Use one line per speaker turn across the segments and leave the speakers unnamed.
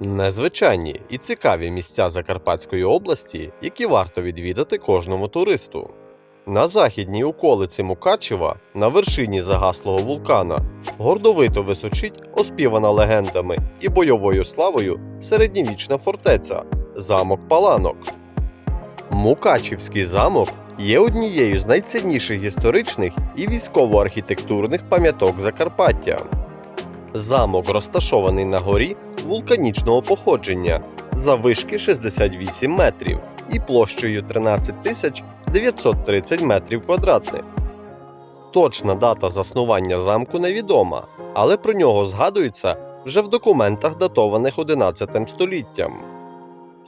Незвичайні і цікаві місця Закарпатської області, які варто відвідати кожному туристу. На західній околиці Мукачева, на вершині загаслого вулкана, гордовито височить оспівана легендами і бойовою славою середньовічна фортеця замок Паланок. Мукачівський замок є однією з найцінніших історичних і військово-архітектурних пам'яток Закарпаття. Замок розташований на горі вулканічного походження заввишки 68 метрів і площею 13 тисяч 930 метрів квадратних. Точна дата заснування замку невідома, але про нього згадується вже в документах, датованих 11 століттям.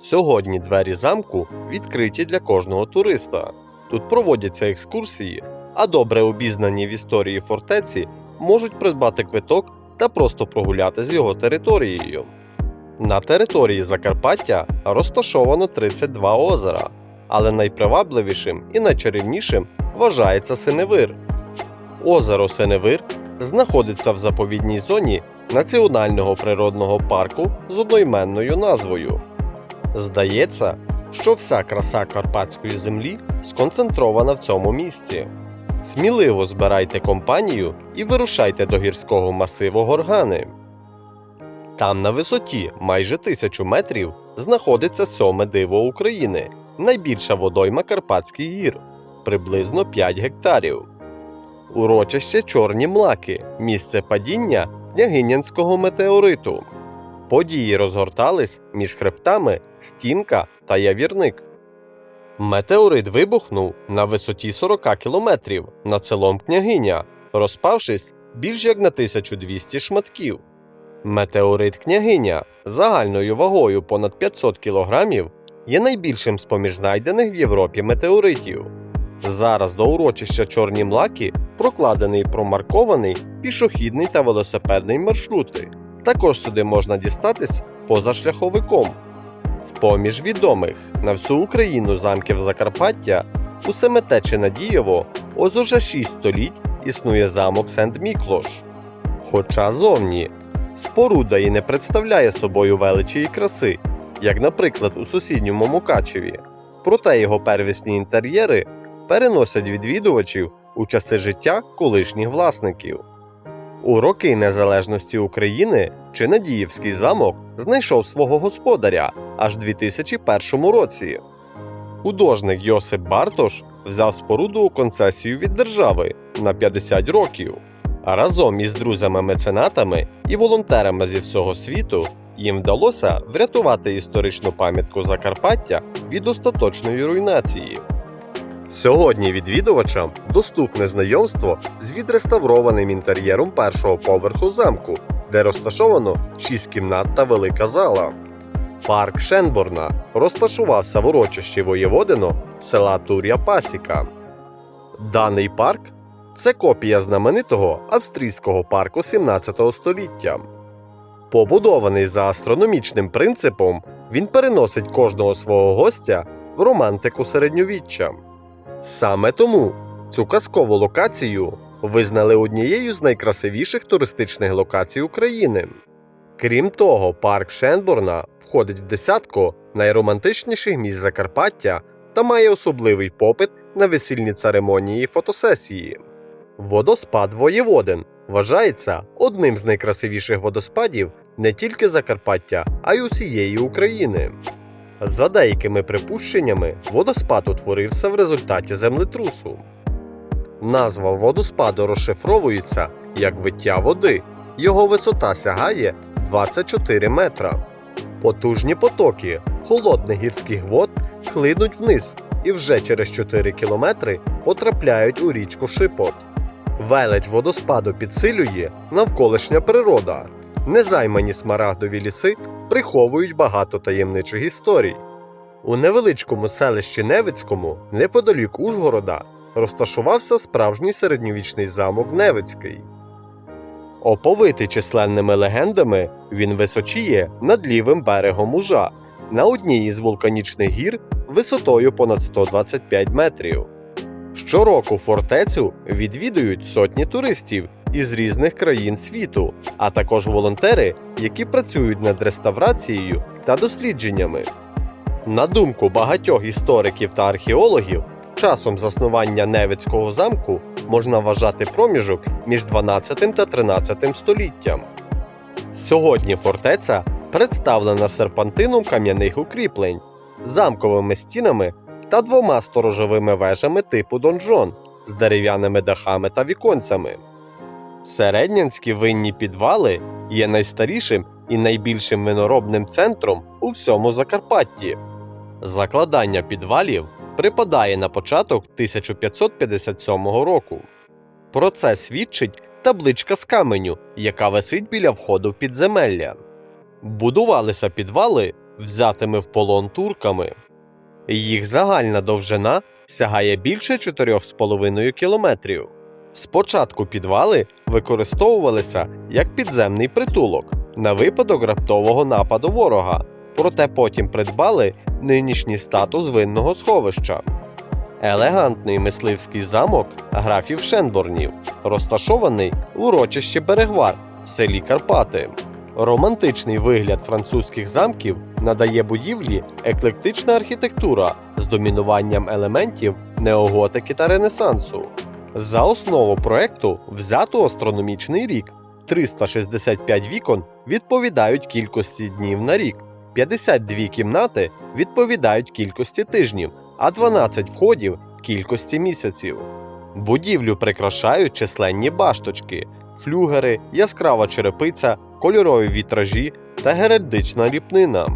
Сьогодні двері замку відкриті для кожного туриста. Тут проводяться екскурсії, а добре обізнані в історії фортеці можуть придбати квиток та просто прогуляти з його територією. На території Закарпаття розташовано 32 озера, але найпривабливішим і найчарівнішим вважається Синевир. Озеро Синевир знаходиться в заповідній зоні Національного природного парку з одноіменною назвою. Здається, що вся краса карпатської землі сконцентрована в цьому місці. Сміливо збирайте компанію і вирушайте до гірського масиву Горгани. Там на висоті майже тисячу метрів знаходиться сьоме диво України, найбільша водойма Карпатських гір, приблизно 5 гектарів. Урочище Чорні Млаки місце падіння Княгинянського метеориту. Події розгортались між хребтами Стінка та Явірник. Метеорит вибухнув на висоті 40 кілометрів над селом Княгиня, розпавшись більш як на 1200 шматків. Метеорит Княгиня загальною вагою понад 500 кілограмів є найбільшим з поміж знайдених в Європі метеоритів. Зараз до урочища Чорні Млаки прокладений промаркований пішохідний та велосипедний маршрути. Також сюди можна дістатись позашляховиком. З поміж відомих на всю Україну замків Закарпаття у Семетечі Надієво ось уже 6 століть існує замок Сент-Міклош. Хоча зовні споруда і не представляє собою величі і краси, як, наприклад, у сусідньому Мукачеві. Проте його первісні інтер'єри переносять відвідувачів у часи життя колишніх власників. У роки незалежності України Чинадіївський замок знайшов свого господаря аж в 2001 році. Художник Йосип Бартош взяв споруду у концесію від держави на 50 років. А разом із друзями-меценатами і волонтерами зі всього світу їм вдалося врятувати історичну пам'ятку Закарпаття від остаточної руйнації. Сьогодні відвідувачам доступне знайомство з відреставрованим інтер'єром першого поверху замку, де розташовано 6 кімнат та велика зала. Парк Шенборна розташувався в урочищі Воєводино села Тур'я Пасіка. Даний парк це копія знаменитого австрійського парку 17 століття. Побудований за астрономічним принципом, він переносить кожного свого гостя в романтику середньовіччя. Саме тому цю казкову локацію визнали однією з найкрасивіших туристичних локацій України. Крім того, парк Шенборна входить в десятку найромантичніших місць Закарпаття та має особливий попит на весільні церемонії і фотосесії. Водоспад Воєводин вважається одним з найкрасивіших водоспадів не тільки Закарпаття, а й усієї України. За деякими припущеннями, водоспад утворився в результаті землетрусу. Назва водоспаду розшифровується як виття води. Його висота сягає 24 метра. Потужні потоки холодних гірських вод хлинуть вниз і вже через 4 кілометри потрапляють у річку Шипот. Велич водоспаду підсилює навколишня природа. Незаймані смарагдові ліси приховують багато таємничих історій. У невеличкому селищі Невицькому, неподалік Ужгорода, розташувався справжній середньовічний замок Невицький. Оповитий численними легендами, він височіє над лівим берегом Ужа на одній із вулканічних гір висотою понад 125 метрів. Щороку фортецю відвідують сотні туристів із різних країн світу, а також волонтери, які працюють над реставрацією та дослідженнями. На думку багатьох істориків та археологів, часом заснування Невицького замку можна вважати проміжок між 12 та 13 століттям. Сьогодні фортеця представлена серпантином кам'яних укріплень, замковими стінами та двома сторожовими вежами типу донжон з дерев'яними дахами та віконцями. Середнянські винні підвали є найстарішим і найбільшим виноробним центром у всьому Закарпатті. Закладання підвалів припадає на початок 1557 року. Про це свідчить табличка з каменю, яка висить біля входу в підземелля. Будувалися підвали взятими в полон турками. Їх загальна довжина сягає більше 4,5 кілометрів. Спочатку підвали використовувалися як підземний притулок на випадок раптового нападу ворога, проте потім придбали нинішній статус винного сховища. Елегантний мисливський замок графів Шенборнів, розташований в урочищі Берегвар в селі Карпати. Романтичний вигляд французьких замків надає будівлі еклектична архітектура з домінуванням елементів неоготики та ренесансу. За основу проекту взято астрономічний рік. 365 вікон відповідають кількості днів на рік, 52 кімнати відповідають кількості тижнів, а 12 входів кількості місяців. Будівлю прикрашають численні башточки, флюгери, яскрава черепиця, кольорові вітражі та геральдична ліпнина.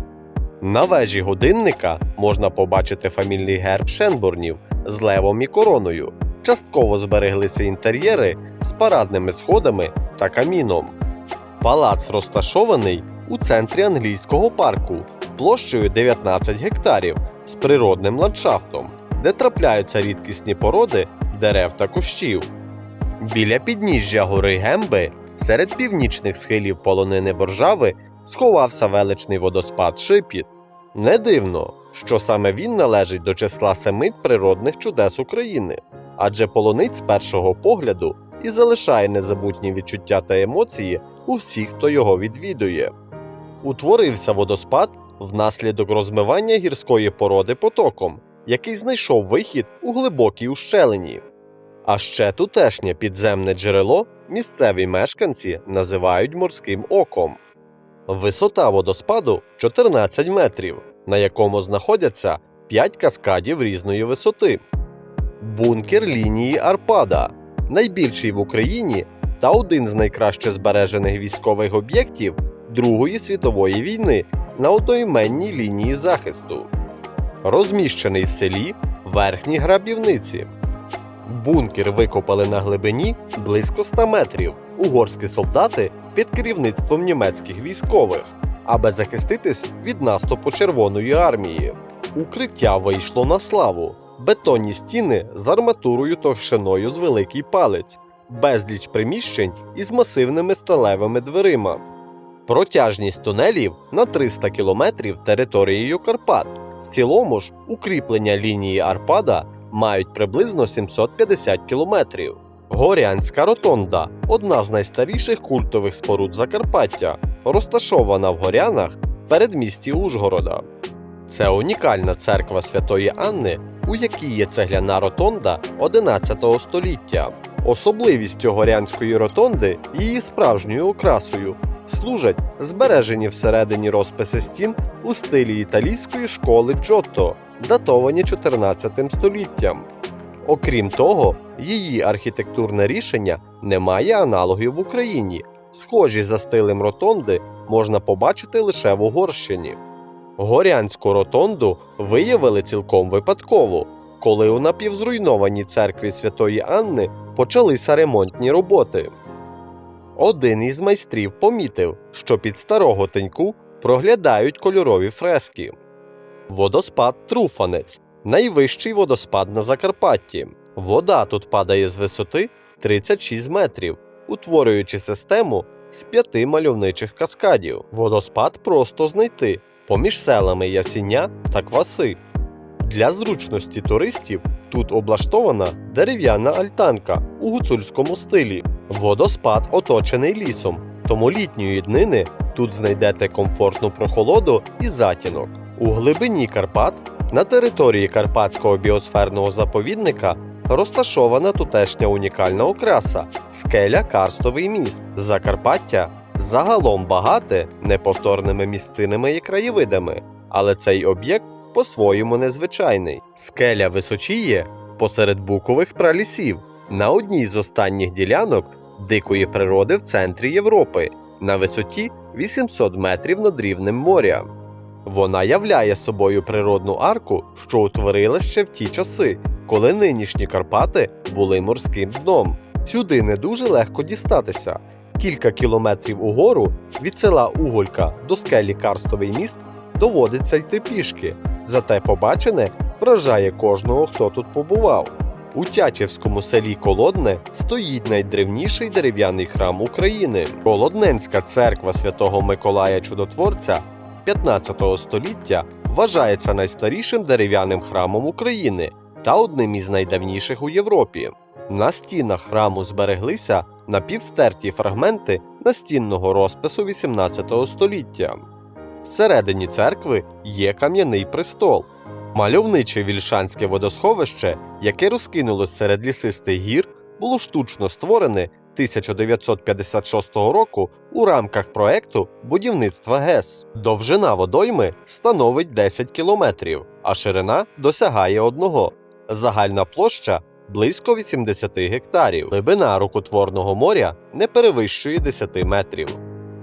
На вежі годинника можна побачити фамільний герб Шенборнів з левом і короною. Частково збереглися інтер'єри з парадними сходами та каміном. Палац розташований у центрі англійського парку площею 19 гектарів з природним ландшафтом, де трапляються рідкісні породи дерев та кущів. Біля підніжжя гори Гемби, серед північних схилів полонини Боржави, сховався величний водоспад Шипіт. Не дивно, що саме він належить до числа семи природних чудес України, адже полонить з першого погляду і залишає незабутні відчуття та емоції у всіх, хто його відвідує. Утворився водоспад внаслідок розмивання гірської породи потоком, який знайшов вихід у глибокій ущелині. А ще тутешнє підземне джерело місцеві мешканці називають морським оком. Висота водоспаду 14 метрів, на якому знаходяться 5 каскадів різної висоти. Бункер лінії Арпада найбільший в Україні та один з найкраще збережених військових об'єктів Другої світової війни на одноіменній лінії захисту. Розміщений в селі Верхні Грабівниці. Бункер викопали на глибині близько 100 метрів. Угорські солдати під керівництвом німецьких військових, аби захиститись від наступу Червоної армії. Укриття вийшло на славу. Бетонні стіни з арматурою товщиною з великий палець, безліч приміщень із масивними сталевими дверима. Протяжність тунелів на 300 кілометрів територією Карпат. В цілому ж укріплення лінії Арпада мають приблизно 750 кілометрів. Горянська ротонда одна з найстаріших культових споруд Закарпаття, розташована в Горянах передмісті Ужгорода. Це унікальна церква Святої Анни, у якій є цегляна ротонда 11 століття. Особливістю горянської ротонди її справжньою окрасою служать збережені всередині розписи стін у стилі італійської школи Джотто, датовані 14 століттям. Окрім того, її архітектурне рішення не має аналогів в Україні. Схожі за стилем ротонди можна побачити лише в Угорщині. Горянську ротонду виявили цілком випадково, коли у напівзруйнованій церкві Святої Анни почалися ремонтні роботи. Один із майстрів помітив, що під старого теньку проглядають кольорові фрески. Водоспад Труфанець найвищий водоспад на Закарпатті. Вода тут падає з висоти 36 метрів, утворюючи систему з п'яти мальовничих каскадів. Водоспад просто знайти поміж селами Ясіня та Кваси. Для зручності туристів тут облаштована дерев'яна альтанка у гуцульському стилі. Водоспад оточений лісом, тому літньої днини тут знайдете комфортну прохолоду і затінок. У глибині Карпат на території Карпатського біосферного заповідника розташована тутешня унікальна окраса скеля Карстовий міст. Закарпаття загалом багате неповторними місцинами і краєвидами, але цей об'єкт по-своєму незвичайний. Скеля височіє посеред букових пралісів на одній з останніх ділянок дикої природи в центрі Європи на висоті 800 метрів над рівнем моря. Вона являє собою природну арку, що утворилась ще в ті часи, коли нинішні Карпати були морським дном. Сюди не дуже легко дістатися. Кілька кілометрів угору від села Уголька до скелі Карстовий міст доводиться йти пішки. Зате побачене вражає кожного, хто тут побував. У Тячівському селі Колодне стоїть найдревніший дерев'яний храм України. Колодненська церква святого Миколая Чудотворця 15 століття вважається найстарішим дерев'яним храмом України та одним із найдавніших у Європі. На стінах храму збереглися напівстерті фрагменти настінного розпису 18 століття. Всередині церкви є кам'яний престол. Мальовниче вільшанське водосховище, яке розкинулось серед лісистих гір, було штучно створене 1956 року у рамках проекту будівництва ГЕС. Довжина водойми становить 10 кілометрів, а ширина досягає одного. Загальна площа близько 80 гектарів. Глибина рукотворного моря не перевищує 10 метрів.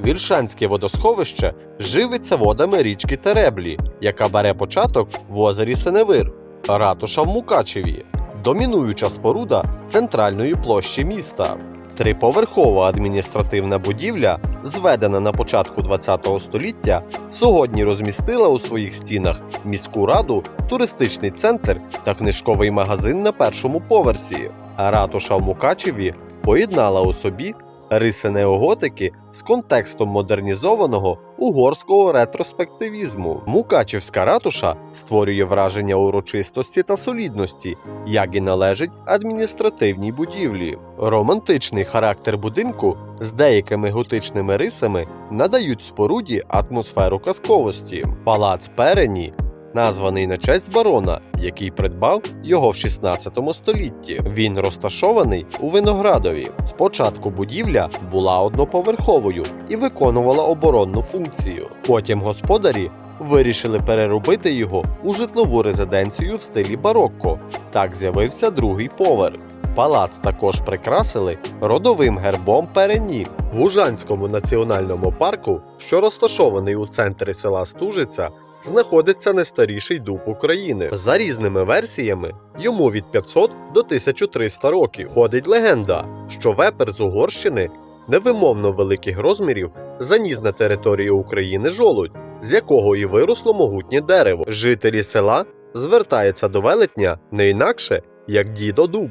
Вільшанське водосховище живиться водами річки Тереблі, яка бере початок в озері Сеневир, ратуша в Мукачеві, домінуюча споруда центральної площі міста. Триповерхова адміністративна будівля, зведена на початку ХХ століття, сьогодні розмістила у своїх стінах міську раду, туристичний центр та книжковий магазин на першому поверсі. А ратуша в Мукачеві поєднала у собі риси неоготики з контекстом модернізованого угорського ретроспективізму. Мукачівська ратуша створює враження урочистості та солідності, як і належить адміністративній будівлі. Романтичний характер будинку з деякими готичними рисами надають споруді атмосферу казковості. Палац Перені названий на честь барона, який придбав його в 16 столітті. Він розташований у Виноградові. Спочатку будівля була одноповерховою і виконувала оборонну функцію. Потім господарі вирішили переробити його у житлову резиденцію в стилі барокко. Так з'явився другий поверх. Палац також прикрасили родовим гербом Перені. В Ужанському національному парку, що розташований у центрі села Стужиця, знаходиться найстаріший дуб України. За різними версіями, йому від 500 до 1300 років. Ходить легенда, що вепер з Угорщини невимовно великих розмірів заніс на територію України жолудь, з якого і виросло могутнє дерево. Жителі села звертаються до велетня не інакше, як дідо дуб.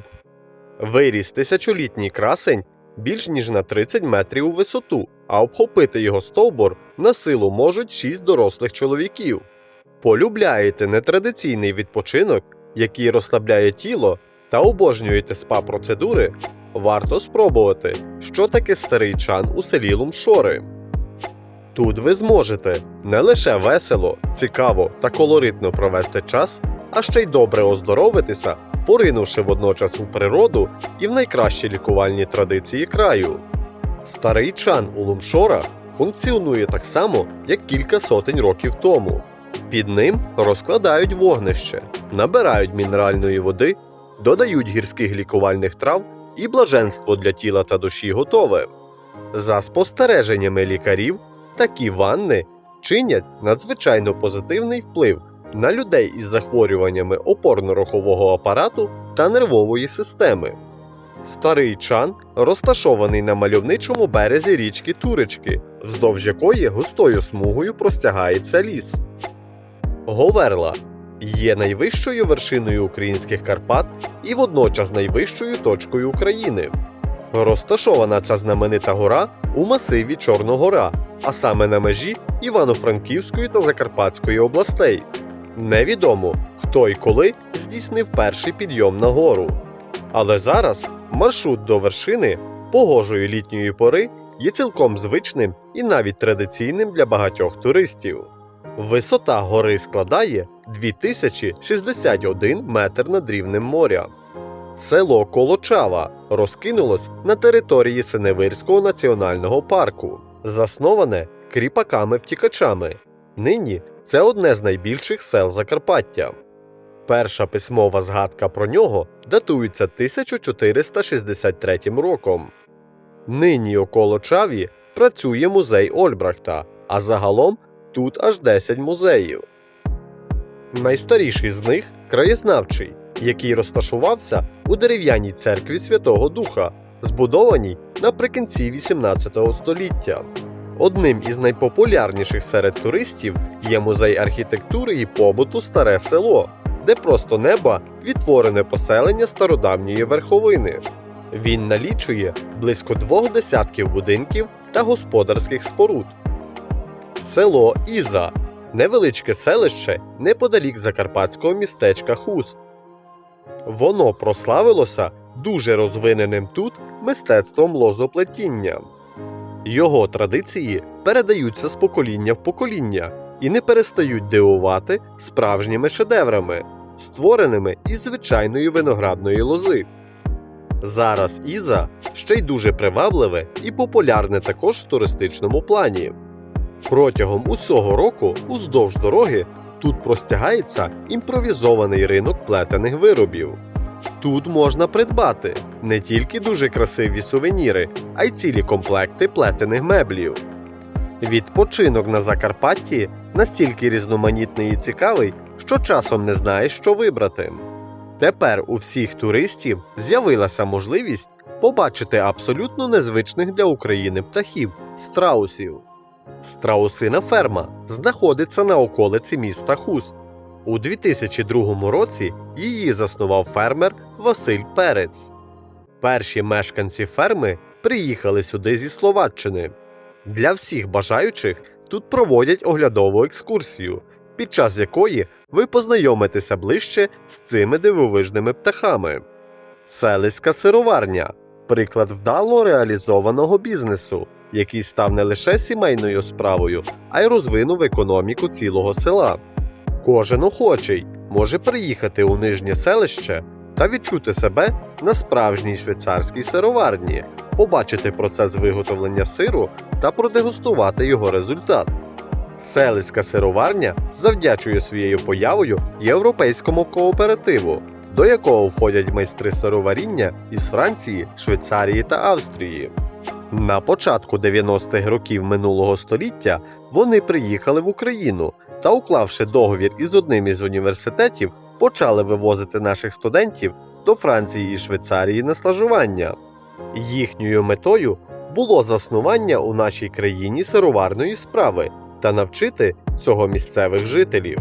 Виріс тисячолітній красень більш ніж на 30 метрів у висоту, а обхопити його стовбур на силу можуть 6 дорослих чоловіків. Полюбляєте нетрадиційний відпочинок, який розслабляє тіло, та обожнюєте спа-процедури, варто спробувати, що таке старий чан у селі Лумшори. Тут ви зможете не лише весело, цікаво та колоритно провести час, а ще й добре оздоровитися, поринувши водночас у природу і в найкращі лікувальні традиції краю. Старий чан у Лумшорах функціонує так само, як кілька сотень років тому. Під ним розкладають вогнище, набирають мінеральної води, додають гірських лікувальних трав і блаженство для тіла та душі готове. За спостереженнями лікарів, такі ванни чинять надзвичайно позитивний вплив на людей із захворюваннями опорно-рухового апарату та нервової системи. Старий чан розташований на мальовничому березі річки Туречки, вздовж якої густою смугою простягається ліс. Говерла є найвищою вершиною українських Карпат і водночас найвищою точкою України. Розташована ця знаменита гора у масиві Чорногора, а саме на межі Івано-Франківської та Закарпатської областей. Невідомо, хто і коли здійснив перший підйом на гору. Але зараз маршрут до вершини погожої літньої пори є цілком звичним і навіть традиційним для багатьох туристів. Висота гори складає 2061 метр над рівнем моря. Село Колочава розкинулось на території Синевирського національного парку, засноване кріпаками-втікачами. Нині це одне з найбільших сел Закарпаття. Перша письмова згадка про нього датується 1463 роком. Нині у Колочаві працює музей Ольбрахта, а загалом тут аж 10 музеїв. Найстаріший з них краєзнавчий, який розташувався у дерев'яній церкві Святого Духа, збудованій наприкінці XVIII століття. Одним із найпопулярніших серед туристів є музей архітектури і побуту Старе село, де просто неба відтворене поселення стародавньої верховини. Він налічує близько двох десятків будинків та господарських споруд. Село Іза невеличке селище неподалік закарпатського містечка Хуст. Воно прославилося дуже розвиненим тут мистецтвом лозоплетіння. Його традиції передаються з покоління в покоління і не перестають дивувати справжніми шедеврами, створеними із звичайної виноградної лози. Зараз Іза ще й дуже привабливе і популярне також в туристичному плані. Протягом усього року уздовж дороги тут простягається імпровізований ринок плетених виробів. Тут можна придбати не тільки дуже красиві сувеніри, а й цілі комплекти плетених меблів. Відпочинок на Закарпатті настільки різноманітний і цікавий, що часом не знаєш, що вибрати. Тепер у всіх туристів з'явилася можливість побачити абсолютно незвичних для України птахів страусів. Страусина ферма знаходиться на околиці міста Хуст. У 2002 році її заснував фермер Василь Перець. Перші мешканці ферми приїхали сюди зі Словаччини. Для всіх бажаючих тут проводять оглядову екскурсію, під час якої ви познайомитеся ближче з цими дивовижними птахами. Селиська сироварня приклад вдало реалізованого бізнесу, який став не лише сімейною справою, а й розвинув економіку цілого села. Кожен охочий може приїхати у нижнє селище та відчути себе на справжній швейцарській сироварні, побачити процес виготовлення сиру та продегустувати його результат. Селиська сироварня завдячує своєю появою європейському кооперативу, до якого входять майстри сироваріння із Франції, Швейцарії та Австрії. На початку 90-х років минулого століття вони приїхали в Україну та, уклавши договір із одним із університетів, почали вивозити наших студентів до Франції і Швейцарії на стажування. Їхньою метою було заснування у нашій країні сироварної справи та навчити цього місцевих жителів.